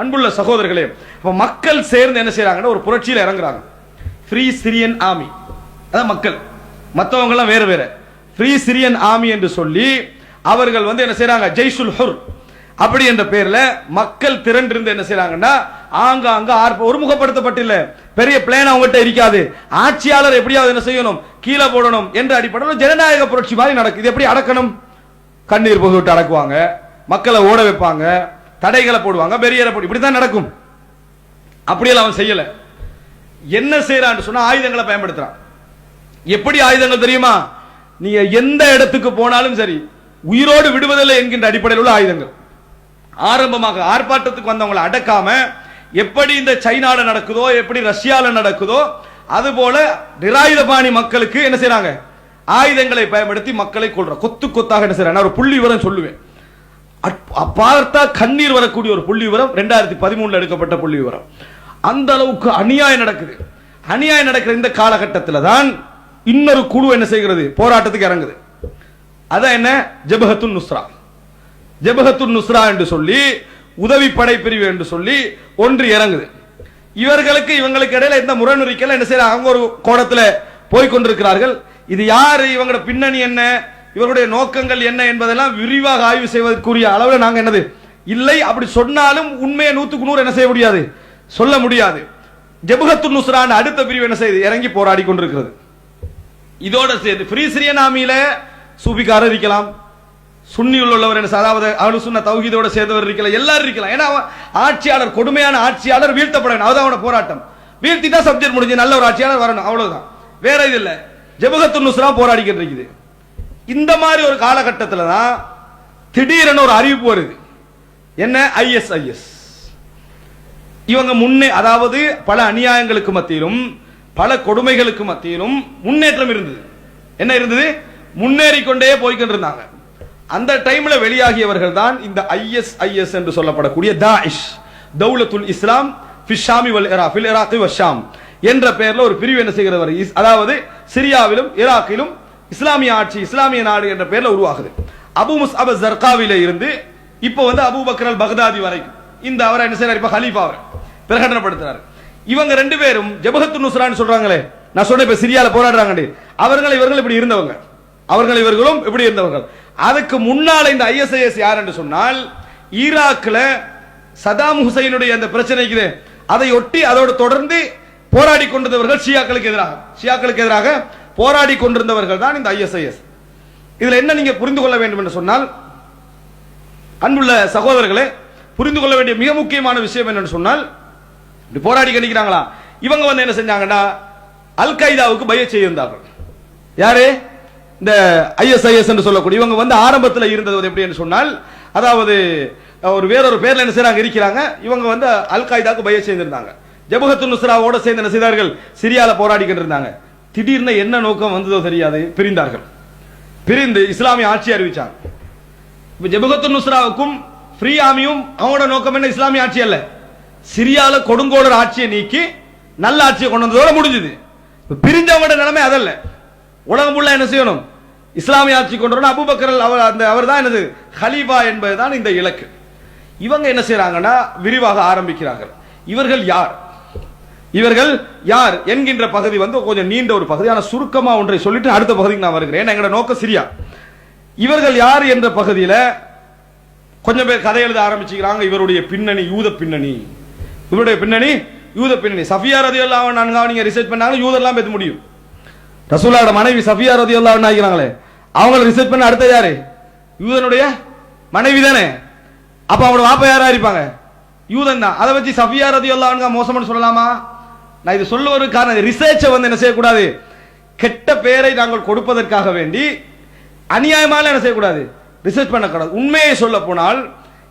அன்புள்ள சகோதரர்களே இப்போ மக்கள் சேர்ந்து என்ன செய்யறாங்கன்னா ஒரு புரட்சியில் இறங்குறாங்க. ஃப்ரீ சிரியன் ஆமி அதான் மக்கள். மற்றவங்கெல்லாம் வேறு வேறு. ஃப்ரீ சிரியன் ஆமி என்று சொல்லி அவர்கள் வந்து என்ன செய்யறாங்க ஜெய்சுல் ஹுர் அப்படி என்ற பேர்ல மக்கள் திரண்டிருந்து என்ன செய்யறாங்கன்னா ஆங்காங்க ஆர்ப்ப ஒருமுகப்படுத்தப்பட்டில்ல. பெரிய பிளேன் அவங்ககிட்ட இருக்காது. ஆட்சியாளர் எப்படியாவது என்ன செய்யணும்? கீழே போடணும் என்ற அடிப்படையில் ஜனநாயக புரட்சி மாதிரி நடக்குது எப்படி அடக்கணும்? கண்ணீர் புகு விட்டு அடக்குவாங்க. மக்களை ஓட வைப்பாங்க. தடைகளை போடுவாங்க பெரியரை போடு இப்படித்தான் நடக்கும். அப்படியெல்லாம் அவன் செய்யல. என்ன செய்யறான்னு சொன்னா ஆயுதங்களை பயன்படுத்துறான். எப்படி ஆயுதங்கள் தெரியுமா? நீங்க எந்த இடத்துக்கு போனாலும் சரி உயிரோடு விடுவதில்லை என்கின்ற அடிப்படையில் உள்ள ஆயுதங்கள். ஆரம்பமாக ஆர்ப்பாட்டத்துக்கு வந்தவங்களை அடக்காம எப்படி இந்த சைனால நடக்குதோ எப்படி ரஷ்யால நடக்குதோ அது போல நிராயுதபாணி மக்களுக்கு என்ன செய்யறாங்க ஆயுதங்களை பயன்படுத்தி மக்களை கொள்ற கொத்து கொத்தாக என்ன செய்யறாங்க நான் ஒரு புள்ளி விவரம் சொல்லுவேன். பார்த்தா கண்ணீர் வரக்கூடிய ஒரு புள்ளி விவரம் ரெண்டாயிரத்தி பதிமூணுல எடுக்கப்பட்ட புள்ளி விவரம் அந்த அளவுக்கு அநியாயம் நடக்குது. அநியாயம் நடக்கிற இந்த காலகட்டத்தில் தான் இன்னொரு குழு என்ன செய்கிறது? போராட்டத்துக்கு இறங்குது. அதான் என்ன? ஜபஹத்துன் நுஸ்ரா. ஜபஹத்துன் நுஸ்ரா என்று சொல்லி உதவி படை பிரிவு என்று சொல்லி ஒன்று இறங்குது. இவர்களுக்கு இவங்களுக்கு இடையில எந்த முரண்முறைக்கெல்லாம் என்ன செய்யறாங்க? அவங்க ஒரு கோணத்துல போய் கொண்டிருக்கிறார்கள் இது யாரு? இவங்களோட பின்னணி என்ன? இவருடைய நோக்கங்கள் என்ன என்பதெல்லாம் விரிவாக ஆய்வு செய்வதற்குரிய அளவில் நாங்கள் என்னது? இல்லை அப்படி சொன்னாலும் உண்மையை நூற்றுக்கு நூறு என்ன செய்ய முடியாது? சொல்ல முடியாது. ஜெபகத்து நுஸ்ரான் அடுத்த பிரிவு என்ன செய்யுது இறங்கி போராடி கொண்டிருக்கிறது. இதோட சேர்த்து ஃப்ரீ சிரியன் சூபிக்காரர் இருக்கலாம். சுன்னி உள்ளவர் என்ன அதாவது அவனு சொன்ன தௌஹீதோட சேர்ந்தவர் இருக்கலாம். எல்லாரும் இருக்கலாம். ஏன்னா அவன் ஆட்சியாளர் கொடுமையான ஆட்சியாளர் வீழ்த்தப்படணும். அதுதான் அவனோட போராட்டம். வீழ்த்திட்டா சப்ஜெக்ட் முடிஞ்சு நல்ல ஒரு ஆட்சியாளர் வரணும். அவ்வளவுதான். வேற இது இல்லை. ஜெபகத்து நுஸ்ரா போராடிக்கிட்டு இருக்குது. இந்த மாதிரி ஒரு காலகட்டத்தில் தான் திடீரென ஒரு அறிவிப்பு வருது. என்ன? ஐஎஸ்ஐஎஸ் இவங்க முன்னே அதாவது பல அநியாயங்களுக்கு மத்தியிலும் பல கொடுமைகளுக்கு மத்தியிலும் முன்னேற்றம் இருந்தது. என்ன இருந்தது? முன்னேறி கொண்டே போய்கிட்டு இருந்தாங்க அந்த டைம்ல வெளியாகியவர்கள் தான் இந்த ஐஎஸ்ஐஎஸ் என்று சொல்லப்படக்கூடிய தாயிஷ் தௌலத்துல் இஸ்லாம் ஃபிஷாமி வல் இரா ஃபில் இராக்கி வஷாம் என்ற பெயர்ல ஒரு பிரிவு என்ன செய்கிறவர் இஸ்- அதாவது சிரியாவிலும் ஈராக்கிலும் இஸ்லாமிய ஆட்சி இஸ்லாமிய நாடு என்ற பெயர்ல உருவாகுது. அபு முஸ்அப் ஜர்காவில இருந்து இப்போ வந்து அபூ பக்ரல் அல் பக்தாதி வரைக்கும். இந்த அவரை என்ன செய்யறாரு இப்ப ஹலீஃபா அவர் பிரகடனப்படுத்துறாரு. இவங்க ரெண்டு பேரும் ஜபஹத்து நுஸ்ரான்னு சொல்றாங்களே. நான் சொன்ன இப்ப சிரியால போராடுறாங்க அவர்கள் இவர்கள் இப்படி இருந்தவங்க. அவர்கள் இவர்களும் இப்படி இருந்தவர்கள். அதுக்கு முன்னால இந்த ஐஎஸ்ஐஎஸ் யார் என்று சொன்னால் ஈராக்ல சதாம் ஹுசைனுடைய அந்த பிரச்சனைக்கு அதை ஒட்டி அதோடு தொடர்ந்து போராடி கொண்டிருந்தவர்கள் ஷியாக்களுக்கு எதிராக. ஷியாக்களுக்கு எதிராக போராடி கொண்டிருந்தவர்கள் தான் இந்த ஐஎஸ்ஐஎஸ் இதில் என்ன நீங்கள் புரிந்து கொள்ள வேண்டும் என்று சொன்னால் அன்புள்ள சகோதரர்களே புரிந்து கொள்ள வேண்டிய மிக முக்கியமான விஷயம் என்னன்னு சொன்னால் இப்படி போராடி கணிக்கிறாங்களா? இவங்க வந்து என்ன செஞ்சாங்கன்னா அல் கைதாவுக்கு பய செய்திருந்தார்கள் யாரு? இந்த ஐஎஸ்ஐஎஸ் என்று சொல்லக்கூடிய இவங்க வந்து ஆரம்பத்தில் இருந்தது எப்படி என்று சொன்னால் அதாவது ஒரு வேறொரு பேர்ல என்ன செய்றாங்க இருக்கிறாங்க இவங்க வந்து அல் காய்தாக்கு பய செய்திருந்தாங்க ஜபஹத்து நுஸ்ராவோட சேர்ந்து என்ன செய்தார்கள்? சிரியாவில் போராடிக்கிட்டு இருந்தாங்க. திடீர்னு என்ன நோக்கம் வந்ததோ தெரியாது பிரிந்தார்கள். பிரிந்து இஸ்லாமிய ஆட்சி அறிவிச்சார். இப்ப ஜபகத்து நுஸ்ராவுக்கும் ஃப்ரீ ஆமியும் அவனோட நோக்கம் என்ன? இஸ்லாமிய ஆட்சி அல்ல. சிரியால கொடுங்கோடர் ஆட்சியை நீக்கி நல்ல ஆட்சியை கொண்டு வந்ததோட முடிஞ்சது. இப்ப பிரிஞ்சவங்களோட நிலைமை அதல்ல. உலகம் உள்ள என்ன செய்யணும்? இஸ்லாமிய ஆட்சி கொண்டு வரணும். அபூபக்கர் அவர் அந்த அவர் தான் என்னது? ஹலீஃபா என்பதுதான் இந்த இலக்கு. இவங்க என்ன செய்யறாங்கன்னா விரிவாக ஆரம்பிக்கிறார்கள். இவர்கள் யார்? இவர்கள் யார் என்கின்ற பகுதி வந்து கொஞ்சம் நீண்ட ஒரு பகுதி ஆனால் சுருக்கமாக ஒன்றை சொல்லிட்டு அடுத்த பகுதிக்கு நான் வருகிறேன். ஏன்னா எங்களோட நோக்கம் சிரியா. இவர்கள் யார் என்ற பகுதியில் கொஞ்சம் பேர் கதை எழுத ஆரம்பிச்சுக்கிறாங்க. இவருடைய பின்னணி யூத பின்னணி. இவருடைய பின்னணி யூத பின்னணி. சஃபியா ரதி எல்லாம் நான்கு நீங்கள் ரிசர்ச் பண்ணாங்க யூதெல்லாம் பேச முடியும். ரசூலாவோட மனைவி சஃபியா ரதி எல்லாம் ஆகிறாங்களே. அவங்கள ரிசர்ச் பண்ண அடுத்த யாரு? யூதனுடைய மனைவி தானே. அப்போ அவங்களோட வாப்பா யாரா இருப்பாங்க யூதன் தான். அதை வச்சு சஃபியா ரதி எல்லாம் மோசம்னு சொல்லலாமா? நான் இது சொல்ல ஒரு காரணம் ரிசர்ச்சை வந்து என்ன செய்யக்கூடாது? கெட்ட பெயரை நாங்கள் கொடுப்பதற்காக வேண்டி அநியாயமாக என்ன செய்யக்கூடாது? ரிசர்ச் பண்ணக்கூடாது. உண்மையை சொல்ல போனால்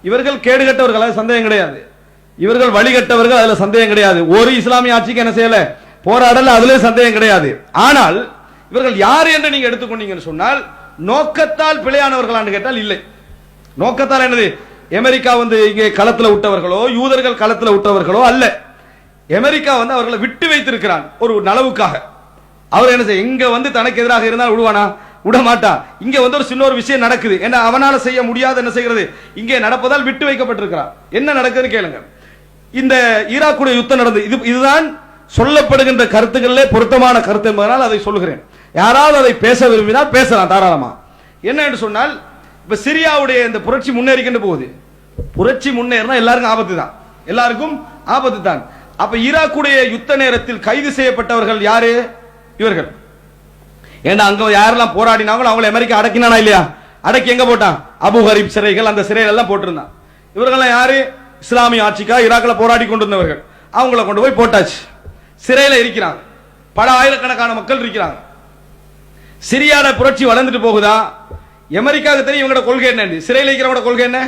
இவர்கள் கேடுகட்டவர்கள் அதில் சந்தேகம் கிடையாது. இவர்கள் வழிகட்டவர்கள் அதில் சந்தேகம் கிடையாது. ஒரு இஸ்லாமிய ஆட்சிக்கு என்ன செய்யல? போராடல அதுல சந்தேகம் கிடையாது. ஆனால் இவர்கள் யார் என்று நீங்க எடுத்துக்கொண்டீங்கன்னு சொன்னால் நோக்கத்தால் பிழையானவர்களான்னு கேட்டால் இல்லை. நோக்கத்தால் என்னது? அமெரிக்கா வந்து இங்கே களத்தில் விட்டவர்களோ யூதர்கள் களத்தில் விட்டவர்களோ அல்ல. அமெரிக்கா வந்து அவர்களை விட்டு வைத்திருக்கிறான் ஒரு நலவுக்காக. அவர் என்ன செய்ய இங்க வந்து தனக்கு எதிராக இருந்தால் விடுவானா? விட மாட்டான். இங்க வந்து ஒரு சின்ன ஒரு விஷயம் நடக்குது. ஏன்னா அவனால செய்ய முடியாது என்ன செய்கிறது இங்கே நடப்பதால் விட்டு வைக்கப்பட்டிருக்கிறான். என்ன நடக்குதுன்னு கேளுங்க. இந்த ஈராக்குடைய யுத்தம் நடந்து இது இதுதான் சொல்லப்படுகின்ற கருத்துக்களிலே பொருத்தமான கருத்து என்பதனால் அதை சொல்லுகிறேன் யாராவது அதை பேச விரும்பினால் பேசலாம் தாராளமா. என்ன என்று சொன்னால் இப்ப சிரியாவுடைய இந்த புரட்சி முன்னேறிக்கிட்டு போகுது. புரட்சி முன்னேறினா எல்லாருக்கும் ஆபத்து தான் எல்லாருக்கும் ஆபத்து தான் அப்ப ஈராக்குடைய யுத்த நேரத்தில் கைது செய்யப்பட்டவர்கள் யாரு? இவர்கள். ஏன்னா அங்க யாரெல்லாம் போராடினாங்களோ அவங்களை அமெரிக்கா அடக்கினானா இல்லையா? அடக்கி எங்க போட்டான்? அபு கரீப் சிறைகள் அந்த சிறைகள் எல்லாம் போட்டிருந்தான். இவர்கள்லாம் யாரு? இஸ்லாமிய ஆட்சிக்கா ஈராக்ல போராடி கொண்டிருந்தவர்கள். அவங்கள கொண்டு போய் போட்டாச்சு. சிறையில இருக்கிறாங்க. பல ஆயிரக்கணக்கான மக்கள் இருக்கிறாங்க. சிரியாட புரட்சி வளர்ந்துட்டு போகுதா? அமெரிக்காவுக்கு தெரியும் இவங்களோட கொள்கை என்ன சிறையில் இருக்கிறவங்களோட கொள்கை என்ன?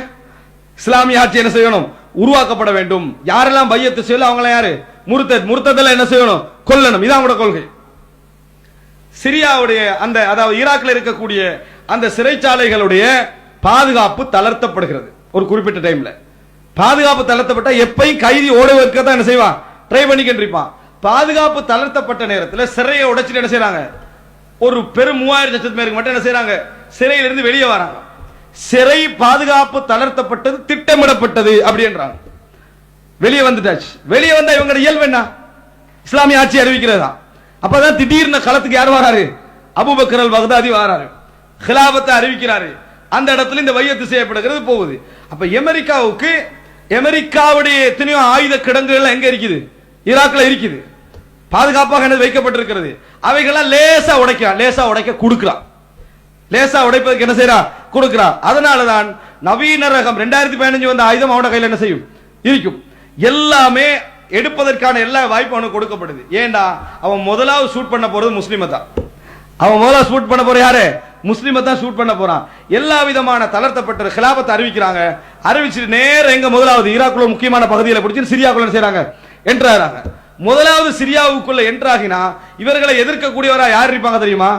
இஸ்லாமிய ஆட்சி என்ன செய்யணும்? உருவாக்கப்பட வேண்டும். யாரெல்லாம் பையத்து செய்யல அவங்கள யாரு? முருத்தத் முருத்தத்தில் என்ன செய்யணும்? கொல்லணும். இதான் அவங்களோட கொள்கை. சிரியாவுடைய அந்த அதாவது ஈராக்ல இருக்கக்கூடிய அந்த சிறைச்சாலைகளுடைய பாதுகாப்பு தளர்த்தப்படுகிறது. ஒரு குறிப்பிட்ட டைம்ல பாதுகாப்பு தளர்த்தப்பட்ட எப்பையும் கைதி ஓட வைக்க தான் என்ன செய்வான்? ட்ரை பண்ணிக்கிட்டு இருப்பான். பாதுகாப்பு தளர்த்தப்பட்ட நேரத்தில் சிறையை உடைச்சிட்டு என்ன செய்யறாங்க ஒரு பெரும் மூவாயிரம் லட்சத்து பேருக்கு மட்டும் என்ன செய்றாங்க? சிறையிலிருந்து வெளியே வராங்க. சிறை பாதுகாப்பு தளர்த்தப்பட்டது திட்டமிடப்பட்டது அப்படின்றாங்க வெளியே வந்துட்டாச்சு. வெளியே வந்தா இவங்க இயல்பு என்ன? இஸ்லாமிய ஆட்சி அறிவிக்கிறதா? அப்பதான் திடீர்னு களத்துக்கு யார் வராரு? அபுபக்கரல் பகதாதி வராரு. ஹிலாபத்தை அறிவிக்கிறாரு. அந்த இடத்துல இந்த வையத்து செய்யப்படுகிறது போகுது. அப்ப அமெரிக்காவுக்கு அமெரிக்காவுடைய எத்தனையோ ஆயுத கிடங்குகள் எங்க இருக்குது? ஈராக்ல இருக்குது. பாதுகாப்பாக என்ன வைக்கப்பட்டிருக்கிறது. அவைகள்லாம் லேசா உடைக்கிறான் லேசா உடைக்க கொடுக்கிறான் லேசா உடைப்பதற்கு என்ன செய்யறா? கொடுக்கிறார். அதனாலதான் நவீன ரகம் ரெண்டாயிரத்தி பதினஞ்சு வந்த ஆயுதம் அவனோட கையில் என்ன செய்யும்? இருக்கும். எல்லாமே எடுப்பதற்கான எல்லா வாய்ப்பும் அவனுக்கு கொடுக்கப்படுது. ஏண்டா? அவன் முதலாவது ஷூட் பண்ண போறது முஸ்லீமை தான். அவன் முதலாவது ஷூட் பண்ண போற யாரு? முஸ்லீமை தான் ஷூட் பண்ண போறான். எல்லா விதமான தளர்த்தப்பட்ட கிலாபத்தை அறிவிக்கிறாங்க. அறிவிச்சுட்டு நேரம் எங்க முதலாவது ஈராக்குள்ள முக்கியமான பகுதியில் பிடிச்சி சிரியாக்குள்ள செய்யறாங்க செய்றாங்க? என்ட்ராகிறாங்க முதலாவது சிரியாவுக்குள்ள என்ட்ராகினா இவர்களை எதிர்க்கக்கூடியவரா யார் இருப்பாங்க தெரியுமா?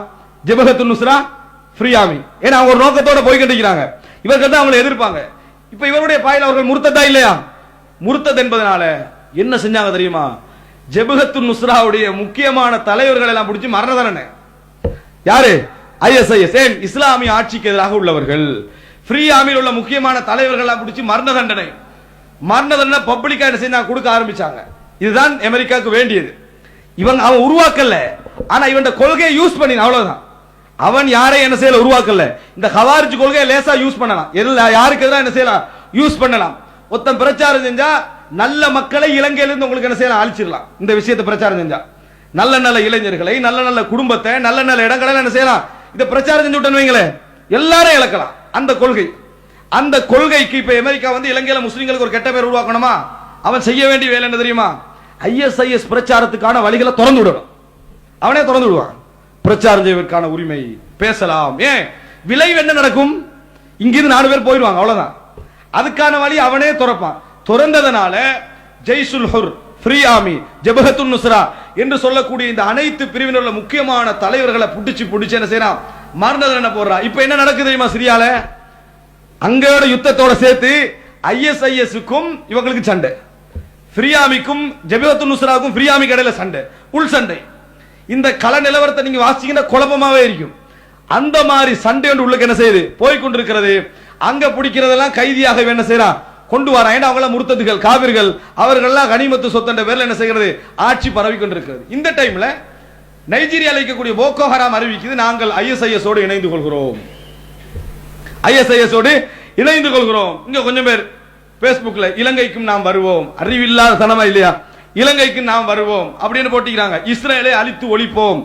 ஜெபஹத்து நுஸ்ரா? ஃப்ரீயாமி ஏன்னா அவங்க ஒரு நோக்கத்தோட போய்கிட்டு இருக்கிறாங்க இவர்கள் தான் அவங்களை எதிர்ப்பாங்க. இப்ப இவருடைய பாயில் அவர்கள் முருத்ததா இல்லையா? முருத்தத் என்பதனால என்ன செஞ்சாங்க தெரியுமா? ஜெபஹத்து நுஸ்ராவுடைய முக்கியமான தலைவர்கள் எல்லாம் பிடிச்சி மரண தண்டனை யாரு ஐஎஸ்ஐஎஸ் ஏன்? இஸ்லாமிய ஆட்சிக்கு எதிராக உள்ளவர்கள். ஃப்ரீ ஆமியில் உள்ள முக்கியமான தலைவர்கள் எல்லாம் பிடிச்சி மரண தண்டனை மரண தண்டனை பப்ளிக்கா என்ன செஞ்சா கொடுக்க ஆரம்பிச்சாங்க. இதுதான் அமெரிக்காவுக்கு வேண்டியது. இவன் அவன் உருவாக்கல. ஆனா இவன் கொள்கையை யூஸ் பண்ணி அவ்வளவுதான். அவன் யாரை என்ன செய்யல உருவாக்கல. இந்த ஹவாரிஜ் கொள்கையை லேசா யூஸ் பண்ணலாம். எல்லா யாருக்கு எதிராக என்ன செய்யலாம்? யூஸ் பண்ணலாம். ஒருத்தன் பிரச்சாரம் செஞ்சா நல்ல மக்களை இலங்கையிலிருந்து உங்களுக்கு என்ன செய்யலாம்? அழிச்சிடலாம். இந்த விஷயத்தை பிரச்சாரம் செஞ்சா. நல்ல நல்ல இளைஞர்களை நல்ல நல்ல குடும்பத்தை நல்ல நல்ல இடங்களை என்ன செய்யலாம்? இதை பிரச்சாரம் செஞ்சு விட்டேன்னு வைங்களேன் எல்லாரும் இழக்கலாம். அந்த கொள்கை. அந்த கொள்கைக்கு இப்ப அமெரிக்கா வந்து இலங்கையில முஸ்லீம்களுக்கு ஒரு கெட்ட பேர் உருவாக்கணுமா? அவன் செய்ய வேண்டிய வேலை என்ன தெரியுமா? ஐஎஸ்ஐஎஸ் பிரச்சாரத்துக்கான வழிகளை திறந்து விடணும். அவனே திறந்து விடுவான். பிரச்சாரம் செய்வதற்கான உரிமை பேசலாம். ஏன்? விளைவு என்ன நடக்கும்? இங்கிருந்து நாலு பேர் போயிடுவாங்க அவ்வளவுதான். அதுக்கான வழி அவனே திறப்பான். துறந்ததனால ஜெய்சுல் ஹுர் ஃப்ரீ ஆமி ஜபஹத்துன் நுஸ்ரா என்று சொல்லக்கூடிய இந்த அனைத்து பிரிவினர் உள்ள முக்கியமான தலைவர்களை புடிச்சு புடிச்சு என்ன செய்யறான்? மரண என்ன போடுறான்? இப்போ என்ன நடக்குது தெரியுமா சிரியால? அங்கோட யுத்தத்தோட சேர்த்து ஐஎஸ்ஐஎஸ்க்கும் இவங்களுக்கு சண்டை. ஃப்ரீயாமிக்கும் ஜபிஹத்து நுஸ்ராவுக்கும் ஃப்ரீயாமி கடையில் சண்டை. உள் சண்டை. இந்த கள நிலவரத்தை நீங்க வாசிச்சீங்கன்னா குழப்பமாவே இருக்கும். அந்த மாதிரி சண்டை ஒன்று உள்ளுக்கு என்ன செய்யுது? போய் கொண்டிருக்கிறது. அங்க பிடிக்கிறதெல்லாம் கைதியாக என்ன செய்யறான் கொண்டு வர ஏன்னா அவங்கள முருத்ததுகள் காவிர்கள். அவர்கள்லாம் கனிமத்து சொத்தன்ற பேர்ல என்ன செய்கிறது? ஆட்சி பரவி கொண்டிருக்கிறது. இந்த டைம்ல நைஜீரியாவில் இருக்கக்கூடிய போக்கோ ஹராம் அறிவிக்குது. நாங்கள் ஐஎஸ்ஐஎஸோடு இணைந்து கொள்கிறோம். ஐஎஸ்ஐஎஸ்ஓடு இணைந்து கொள்கிறோம். இங்க கொஞ்சம் பேர் பேஸ்புக்ல இலங்கைக்கும் நாம் வருவோம். அறிவில்லாத தனமா இல்லையா? இலங்கைக்கு நாம் வருவோம் அப்படின்னு போட்டிக்கிறாங்க இஸ்ரேலை அழித்து ஒழிப்போம்.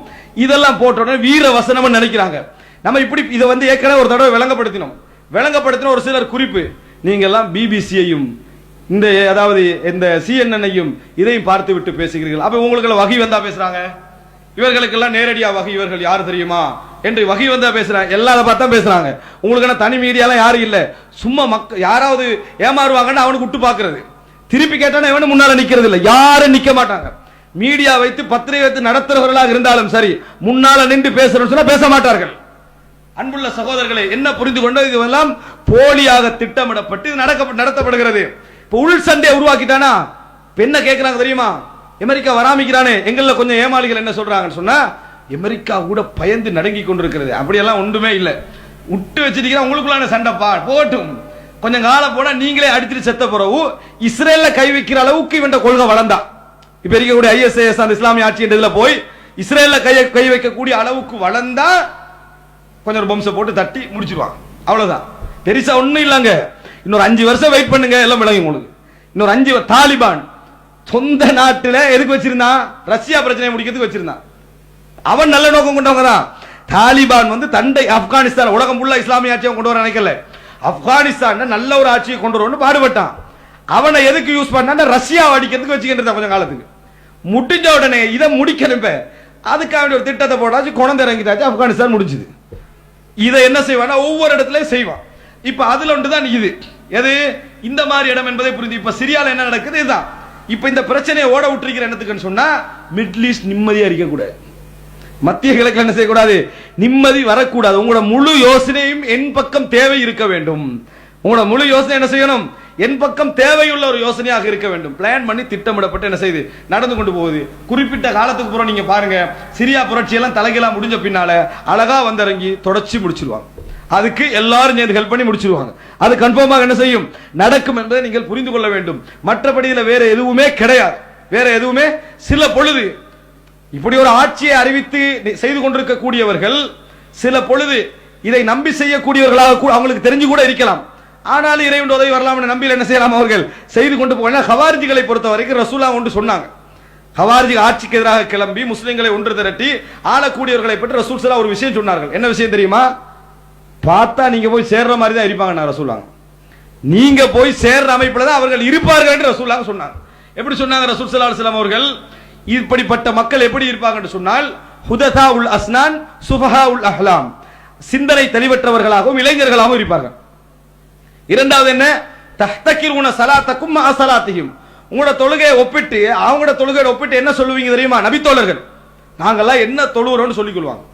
இதெல்லாம் போட்ட உடனே வீர வசனம் நினைக்கிறாங்க. நம்ம இப்படி இதை வந்து ஏற்கனவே ஒரு தடவை விளங்கப்படுத்தினோம். விளங்கப்படுத்தின ஒரு சிலர் குறிப்பு. நீங்கள்லாம் பிபிசியையும் இந்த அதாவது இந்த சிஎன்என்னையும் இதையும் பார்த்து விட்டு பேசுகிறீர்கள். அப்ப உங்களுக்கு வகை வந்தா பேசுறாங்க? இவர்களுக்கெல்லாம் நேரடியாக வகை இவர்கள் யார் தெரியுமா? என்று வகை வந்தா பேசுறாங்க எல்லாரை பார்த்தா பேசுறாங்க. உங்களுக்கு தனி மீடியாலாம் யாரும் இல்லை. சும்மா மக்க யாராவது ஏமாறுவாங்கன்னு அவனுக்கு விட்டு பாக்குறது திருப்பி கேட்டானே எவனும் முன்னால நிக்கிறது இல்லை. யாரும் நிக்க மாட்டாங்க. மீடியா வைத்து பத்திரிகை வைத்து நடத்துறவர்களாக இருந்தாலும் சரி முன்னால நின்று பேசுறோம்னு சொன்னா பேச மாட்டார்கள். அன்புள்ள சகோதரர்களை என்ன புரிந்து கொண்டது? இதெல்லாம் போலியாக திட்டமிடப்பட்டு நடக்க நடத்தப்படுகிறது. இப்போ உள் சண்டையை உருவாக்கிட்டானா? பெண்ணை என்ன கேட்கிறாங்க தெரியுமா? அமெரிக்கா வராமிக்கிறானே. எங்களில் கொஞ்சம் ஏமாளிகள் என்ன சொல்றாங்கன்னு சொன்னா அமெரிக்கா கூட பயந்து நடுங்கி கொண்டிருக்கிறது. அப்படியெல்லாம் ஒன்றுமே இல்லை. விட்டு வச்சிருக்கிறா உங்களுக்குள்ளான சண்டைப்பா போட்டும். கொஞ்சம் காலம் போனா நீங்களே அடிச்சிட்டு செத்த பிறகு இஸ்ரேல்ல கை வைக்கிற அளவுக்கு இவன் கொள்கை வளர்ந்தா. இப்ப இருக்கக்கூடிய ஐஎஸ்ஐஎஸ் அந்த இஸ்லாமிய ஆட்சி இதுல போய் இஸ்ரேல்ல கை கை வைக்கக்கூடிய அளவுக்கு வளர்ந்தா கொஞ்சம் ஒரு பம்சை போட்டு தட்டி முடிச்சிருவாங்க. அவ்வளவுதான். பெருசா ஒண்ணும் இல்லைங்க. இன்னொரு அஞ்சு வருஷம் வெயிட் பண்ணுங்க எல்லாம் விளங்கும் உங்களுக்கு. இன்னொரு அஞ்சு தாலிபான். சொந்த நாட்டுல எதுக்கு வச்சிருந்தான் ரஷ்யா பிரச்சனையை முடிக்கிறதுக்கு வச்சிருந்தான் அவன் நல்ல நோக்கம் கொண்டவங்க தான். தாலிபான் வந்து தண்டை ஆப்கானிஸ்தான் உலகம் ஃபுல்லா இஸ்லாமிய ஆட்சியை கொண்டு வர நினைக்கல. ஆப்கானிஸ்தான் நல்ல ஒரு ஆட்சியை கொண்டு வரணும்னு பாடுபட்டான். அவனை எதுக்கு யூஸ் பண்ணா ரஷ்யா அடிக்கிறதுக்கு வச்சுக்கிட்டு கொஞ்சம் காலத்துக்கு. முடிஞ்ச உடனே இதை முடிக்கணும் அதுக்காக வேண்டிய ஒரு திட்டத்தை போட்டாச்சு குழந்தை இறங்கிட்டாச்சு ஆப்கானிஸ்தான் முடிஞ்சுது. இதை என்ன செய்வானா ஒவ்வொரு இடத்துலயும் செய்வான். இப்ப அதுல ஒன்று தான் இது. எது? இந்த மாதிரி இடம் என்பதை புரிந்து இப்ப சிரியால என்ன நடக்குது? இதுதான். இப்ப இந்த பிரச்சனையை ஓட விட்டுருக்கிற என்னத்துக்குன்னு சொன்னா மிட்லீஸ்ட் ஈஸ்ட் நிம்மதியா இருக்கக்கூடாது மத்திய கிழக்கு என்ன செய்யக்கூடாது? நிம்மதி வரக்கூடாது. உங்களோட முழு யோசனையும் என் பக்கம் தேவை இருக்க வேண்டும். உங்களோட முழு யோசனை என்ன செய்யணும்? என் பக்கம் தேவையுள்ள ஒரு யோசனையாக இருக்க வேண்டும். பிளான் பண்ணி திட்டமிடப்பட்டு என்ன செய்யுது நடந்து கொண்டு போகுது. குறிப்பிட்ட காலத்துக்கு அப்புறம் நீங்க பாருங்க சிரியா புரட்சியெல்லாம் தலைகெல்லாம் முடிஞ்ச பின்னால அழகா வந்திறங்கி தொடச்சி முடிச்சிருவாங்க. அதுக்கு எல்லாரும் சேர்ந்து ஹெல்ப் பண்ணி முடிச்சிருவாங்க. அது கன்ஃபார்மாக என்ன செய்யும்? நடக்கும் என்பதை நீங்கள் புரிந்து கொள்ள வேண்டும். மற்றபடி வேற எதுவுமே கிடையாது. வேற எதுவுமே சில பொழுது இப்படி ஒரு ஆட்சியை அறிவித்து செய்து கொண்டிருக்கக்கூடியவர்கள் சில பொழுது இதை நம்பி செய்யக்கூடியவர்களாக அவங்களுக்கு தெரிஞ்சு கூட இருக்கலாம். ஆனாலும் இறைவன் உதவி வரலாம் என நம்பி என்ன செய்யலாம் அவர்கள்? செய்து கொண்டு போக ஹவாரிஜிகளை பொறுத்த வரைக்கும் ரசூலா ஒன்று சொன்னாங்க. ஹவாரிஜி ஆட்சிக்கு எதிராக கிளம்பி முஸ்லிம்களை ஒன்று திரட்டி ஆளக்கூடியவர்களை பற்றி ரசூல் சலா ஒரு விஷயம் சொன்னார்கள். என்ன விஷயம் தெரியுமா? பார்த்தா நீங்க போய் சேர்ற மாதிரி தான் இருப்பாங்க நான் ரசூலாங்க நீங்க போய் சேர்ற அமைப்புல தான் அவர்கள் இருப்பார்கள் என்று ரசூலாங்க சொன்னாங்க. எப்படி சொன்னாங்க ரசூல் ஸல்லல்லாஹு அலைஹி அவர்கள்? இப்படிப்பட்ட மக்கள் எப்படி இருப்பாங்கன்னு சொன்னால் ஹுததா உல் அஸ்னான் சுபஹா உல் அஹ்லாம். சிந்தனை தெளிவற்றவர்களாகவும் இளைஞர்களாகவும் இருப்பார்கள். இரண்டாவது என்ன? தஹ்தகிருன சலாத்தக்கும் அசலாத்தையும் உங்களோட தொழுகையை ஒப்பிட்டு அவங்களோட தொழுகையை ஒப்பிட்டு என்ன சொல்லுவீங்க தெரியுமா? நபித்தோழர்கள். நாங்கெல்லாம் என்ன தொழுகிறோம்னு சொல்லிக் கொள்வாங்க.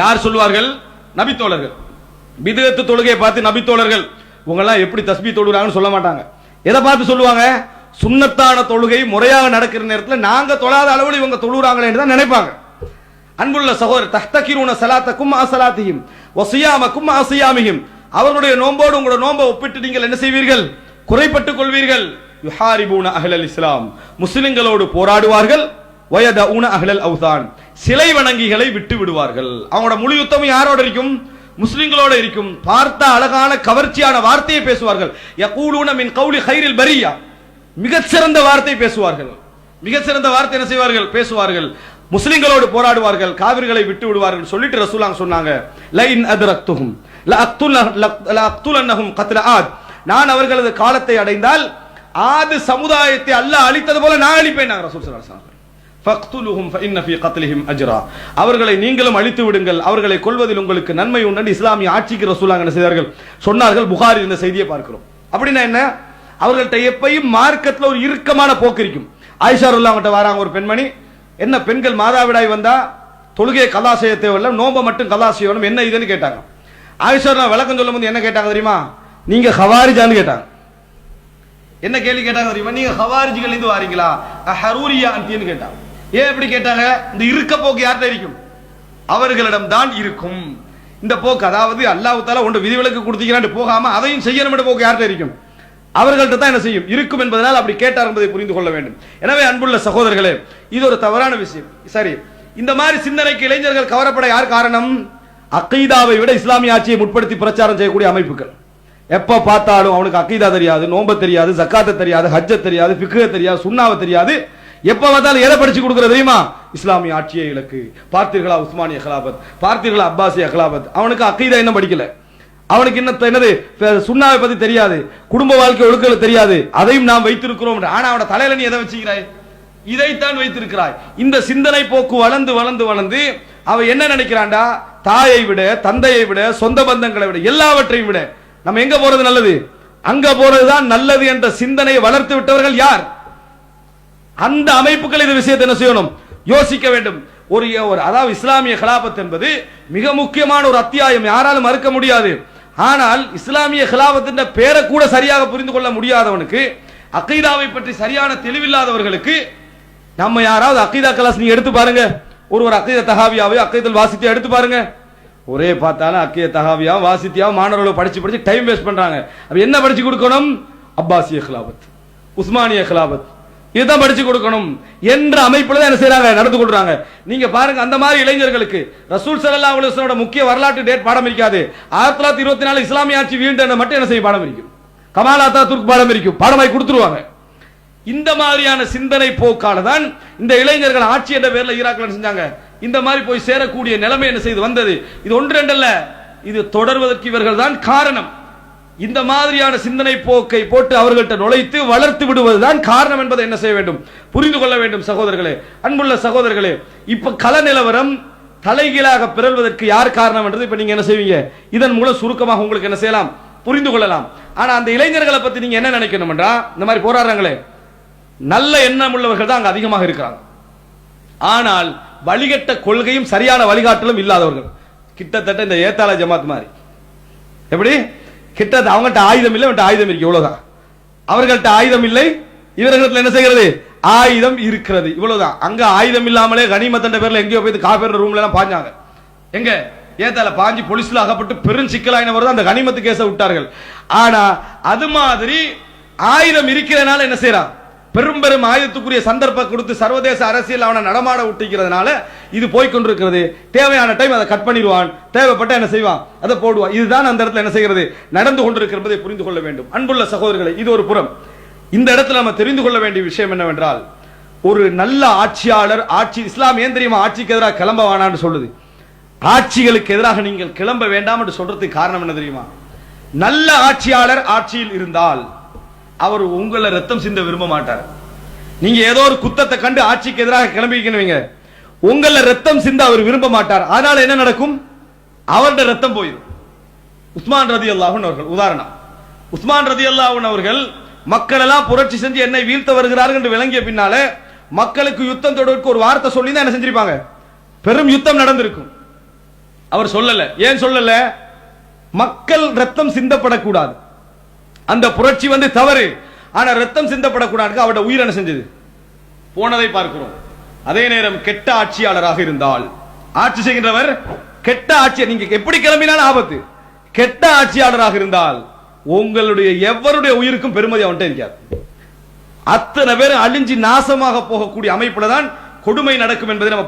யார் சொல்வார்கள் நபித்தோழர்கள். பிதகத்து தொழுகையை பார்த்து நபித்தோழர்கள் உங்கெல்லாம் எப்படி தஸ்பி தொழுகிறாங்கன்னு சொல்ல மாட்டாங்க. எதை பார்த்து சொல்லுவாங்க? சுண்ணத்தான தொழுகை முறையாக நடக்கிற நேரத்தில் நாங்க தொழாத அளவில் இவங்க தொழுகிறாங்களேன்னு தான் நினைப்பாங்க. அன்புள்ள சகோதரர் தஹ்தகிரூன சலாத்தக்கும் அசலாத்தியும் வசியாமக்கும் அசியாமியும் அவர்களுடைய நோம்போடு உங்களோட நோன்பை ஒப்பிட்டு நீங்கள் என்ன செய்வீர்கள்? குறைப்பட்டுக் கொள்வீர்கள். யுஹாரிபூன அஹ்லல் இஸ்லாம். முஸ்லிம்களோடு போராடுவார்கள். வயத ஊன அஹ்லல் அவுதான் சிலை வணங்கிகளை விட்டு விடுவார்கள். அவங்களோட முழு யுத்தம் யாரோட இருக்கும்? முஸ்லிம்களோட இருக்கும். பார்த்த அழகான கவர்ச்சியான வார்த்தையை பேசுவார்கள். யகூலூன மின் கௌலி ஹைரில் பரியா. மிகச்சிறந்த வார்த்தை பேசுவார்கள். மிகச்சிறந்த வார்த்தை என்ன செய்வார்கள்? பேசுவார்கள். முஸ்லிம்களோடு போராடுவார்கள். காவிர்களை விட்டு விடுவார்கள். சொல்லிட்டு ரசூலாங்க சொன்னாங்க. லைன் அதரக்துஹும். லஅக்துலன்னஹும் கத்ல ஆத். நான் அவர்களது காலத்தை அடைந்தால் ஆது சமுதாயத்தை அல்லாஹ் அழித்தது போல நான் அழிப்பேன் நாங்கள் ரசூல் ஸல்லல்லாஹு அவர்களை நீங்களும் அழித்து விடுங்கள். அவர்களை கொல்வதில் உங்களுக்கு நன்மை உண்டு. இஸ்லாமிய ஆட்சிக்கு ரசூலாங்க செய்தார்கள்? சொன்னார்கள். புகாரில் இந்த செய்தியை பார்க்கிறோம். அப்படின்னா என்ன? அவர்கள்ட்ட எப்பயும் மார்க்கத்தில் ஒரு இறுக்கமான போக்கு இருக்கும். ஆயிஷா அவங்கள்ட்ட வராங்க ஒரு பெண்மணி. என்ன பெண்கள் மாதாவிடாய் வந்தா தொழுகையை கலா செய்ய தேவையில்லை நோம்ப மட்டும் கலா செய்யணும் என்ன இதுன்னு கேட்டாங்க. ஆயிஷா நான் விளக்கம் சொல்லும் போது என்ன கேட்டாங்க தெரியுமா? நீங்க ஹவாரிஜான்னு கேட்டாங்க. என்ன கேள்வி கேட்டாங்க தெரியுமா? நீங்க ஹவாரிஜிகள் இருந்து வாரீங்களா? ஹரூரியா அந்தின்னு கேட்டாங்க. ஏன் எப்படி கேட்டாங்க? இந்த இருக்க போக்கு யார்கிட்ட இருக்கும்? அவர்களிடம் தான் இருக்கும். இந்த போக்கு அதாவது அல்லாஹு தாலா ஒன்று விதிவிலக்கு கொடுத்தீங்களான்னு போகாம அதையும் செய்யணும் போக்கு யார்கிட்ட இருக்கும்? அவர்கள்ட்ட தான் என்ன செய்யும்? இருக்கும் என்பதனால் அப்படி கேட்டார் என்பதை புரிந்து கொள்ள வேண்டும். எனவே அன்புள்ள சகோதரர்களே இது ஒரு தவறான விஷயம். சரி இந்த மாதிரி சிந்தனைக்கு இளைஞர்கள் கவரப்பட யார் காரணம்? அக்கீதாவை விட இஸ்லாமிய ஆட்சியை முற்படுத்தி பிரச்சாரம் செய்யக்கூடிய அமைப்புகள். எப்ப பார்த்தாலும் அவனுக்கு அக்கீதா தெரியாது நோம்ப தெரியாது ஜக்காத்த தெரியாது ஹஜ்ஜ தெரியாது பிக்கு தெரியாது சுண்ணாவை தெரியாது. எப்ப பார்த்தாலும் எதை படிச்சு கொடுக்குற தெரியுமா? இஸ்லாமிய ஆட்சியை இலக்கு பார்த்தீர்களா உஸ்மானிய ஹலாபத் பார்த்தீர்களா அப்பாசிய ஹலாபத் அவனுக்கு அக்கீதா என்ன படிக்கல. அவனுக்கு என்ன என்னது? சுண்ணாவை பத்தி தெரியாது. குடும்ப வாழ்க்கை ஒழுக்கல தெரியாது. அதையும் நாம் வைத்திருக்கிறோம் ஆனா அவன தலையில நீ எதை வச்சுக்கிறாய்? இதைத்தான் வைத்திருக்கிறாய். இந்த சிந்தனை போக்கு வளர்ந்து வளர்ந்து வளர்ந்து அவன் என்ன நினைக்கிறான்டா? தாயை விட தந்தையை விட சொந்த பந்தங்களை விட எல்லாவற்றையும் விட நம்ம எங்க போறது நல்லது? அங்க போறதுதான் நல்லது என்ற சிந்தனையை வளர்த்து விட்டவர்கள் யார்? அந்த அமைப்புகள் இந்த விஷயத்தை என்ன செய்யணும்? யோசிக்க வேண்டும். ஒரு ஒரு அதாவது இஸ்லாமிய கலாபத் என்பது மிக முக்கியமான ஒரு அத்தியாயம். யாராலும் மறுக்க முடியாது. ஆனால் இஸ்லாமிய ஹிலாபத்தின் பேரை கூட சரியாக புரிந்து கொள்ள முடியாதவனுக்கு அகைதாவை பற்றி சரியான தெளிவில்லாதவர்களுக்கு நம்ம யாராவது அகைதா கிளாஸ் நீங்க எடுத்து பாருங்க. ஒரு ஒரு அக்கீதா தஹாவியாவை அக்கைதல் வாசித்து எடுத்து பாருங்க. ஒரே பார்த்தாலும் அக்கைய தகாவியா வாசித்தியா மாணவர்களை படிச்சு படிச்சு டைம் வேஸ்ட் பண்றாங்க. அப்ப என்ன படிச்சு கொடுக்கணும்? அப்பாசிய கிலாபத் உஸ்மானிய கிலாபத் இதுதான் படிச்சு கொடுக்கணும் என்ற அமைப்புல தான் என்ன செய்யறாங்க நடந்து கொள்றாங்க. நீங்க பாருங்க அந்த மாதிரி இளைஞர்களுக்கு ரசூல் ஸல்லல்லாஹு அலைஹி முக்கிய வரலாற்று டேட் பாடம் இருக்காது. ஆயிரத்தி தொள்ளாயிரத்தி இருபத்தி நாலு இஸ்லாமிய ஆட்சி வீண்டு மட்டும் என்ன செய்ய பாடம் இருக்கும் கமால் அத்தா துர்க் பாடம் இருக்கும் பாடமாய் கொடுத்துருவாங்க. இந்த மாதிரியான சிந்தனை போக்கால தான் இந்த இளைஞர்கள் ஆட்சி என்ற பேர்ல ஈராக்ல செஞ்சாங்க? இந்த மாதிரி போய் சேரக்கூடிய நிலைமை என்ன செய்து வந்தது? இது ஒன்று ரெண்டல்ல இது தொடர்வதற்கு இவர்கள் தான் காரணம். இந்த மாதிரியான சிந்தனை போக்கை போட்டு அவர்கள்ட்ட நுழைத்து வளர்த்து விடுவதுதான் காரணம் என்பதை என்ன செய்ய வேண்டும்? புரிந்து கொள்ள வேண்டும் சகோதரர்களே. அன்புள்ள சகோதரர்களே இப்ப கள நிலவரம் தலைகீழாக பிறழ்வதற்கு யார் காரணம் என்றது இப்ப நீங்க என்ன செய்வீங்க? இதன் மூலம் சுருக்கமாக உங்களுக்கு என்ன செய்யலாம்? புரிந்து கொள்ளலாம். ஆனா அந்த இளைஞர்களை பத்தி நீங்க என்ன நினைக்கணும் என்றா இந்த மாதிரி போராடுறாங்களே. நல்ல எண்ணம் உள்ளவர்கள் தான் அங்க அதிகமாக இருக்கிறாங்க. ஆனால் வழிகட்ட கொள்கையும் சரியான வழிகாட்டலும் இல்லாதவர்கள். கிட்டத்தட்ட இந்த ஏத்தாள ஜமாத் மாதிரி. எப்படி? கிட்டது அவங்கள்ட்ட ஆயுதம் இல்லை அவன்கிட்ட ஆயுதம் இருக்கு இவ்வளவுதான். அவர்கள்ட்ட ஆயுதம் இல்லை இவர்களிடத்துல என்ன செய்கிறது? ஆயுதம் இருக்கிறது இவ்வளவுதான். அங்க ஆயுதம் இல்லாமலே கனிமத்தண்ட பேர்ல எங்கேயோ போய் காப்பேர் ரூம்ல எல்லாம் பாஞ்சாங்க. எங்க? ஏத்தால பாஞ்சு போலீஸ்ல அகப்பட்டு பெரும் சிக்கலாயினவர் தான் அந்த கனிமத்து கேஸை விட்டார்கள். ஆனா அது மாதிரி ஆயுதம் இருக்கிறதுனால என்ன செய்யறான்? பெரும் பெரும் ஆயுதத்துக்குரிய சந்தர்ப்பம் கொடுத்து சர்வதேச அரசியல் அவனை நடமாட விட்டுக்கிறதுனால இது போய் கொண்டிருக்கிறது தேவையான டைம் அதை கட் பண்ணிடுவான். தேவைப்பட்ட என்ன செய்வான்? அதை போடுவான். இதுதான் அந்த இடத்துல என்ன செய்கிறது? நடந்து கொண்டிருக்கிறதை புரிந்து கொள்ள வேண்டும். அன்புள்ள சகோதரர்களை இது ஒரு புறம். இந்த இடத்துல நம்ம தெரிந்து கொள்ள வேண்டிய விஷயம் என்னவென்றால் ஒரு நல்ல ஆட்சியாளர் ஆட்சி இஸ்லாம் ஏன் தெரியுமா ஆட்சிக்கு எதிராக கிளம்ப வேணான்னு சொல்லுது. ஆட்சிகளுக்கு எதிராக நீங்கள் கிளம்ப வேண்டாம் என்று சொல்றதுக்கு காரணம் என்ன தெரியுமா? நல்ல ஆட்சியாளர் ஆட்சியில் இருந்தால் அவர் உங்களை ரத்தம் சிந்த விரும்ப மாட்டார். நீங்க ஏதோ ஒரு குத்தத்தை கண்டு ஆட்சிக்கு எதிராக கிளம்பிக்கணுவீங்க உங்கள ரத்தம் சிந்த அவர் விரும்ப மாட்டார். அதனால என்ன நடக்கும்? அவருடைய ரத்தம் போயிடும் உஸ்மான் ரதி அல்லாஹன் அவர்கள் உதாரணம். உஸ்மான் ரதி அல்லாஹன் அவர்கள் மக்கள் எல்லாம் புரட்சி செஞ்சு என்னை வீழ்த்த வருகிறார்கள் என்று விளங்கிய பின்னால மக்களுக்கு யுத்தம் தொடர்க்கு ஒரு வார்த்தை சொல்லி தான் என்ன செஞ்சிருப்பாங்க? பெரும் யுத்தம் நடந்திருக்கும். அவர் சொல்லல. ஏன் சொல்லல? மக்கள் ரத்தம் சிந்தப்படக்கூடாது. அந்த புரட்சி வந்து தவறு. ஆனா ரத்தம் சிந்தப்படக்கூடாது அவருடைய உயிர் என்ன செஞ்சது? போனதை பார்க்கிறோம். அதே நேரம் கெட்ட ஆட்சியாளராக இருந்தால். ஆட்சி செய்கின்றவர் கெட்ட ஆட்சி நீங்க எப்படி கிளம்பினாலும் ஆபத்து. கெட்ட ஆட்சியாளராக இருந்தால் உங்களுடைய எவருடைய உயிருக்கும் பெருமதி அவன்கிட்ட இருக்காது. அத்தனை பேரும் அழிஞ்சு நாசமாக போகக்கூடிய அமைப்புல தான் கொடுமை நடக்கும் என்பதை நம்ம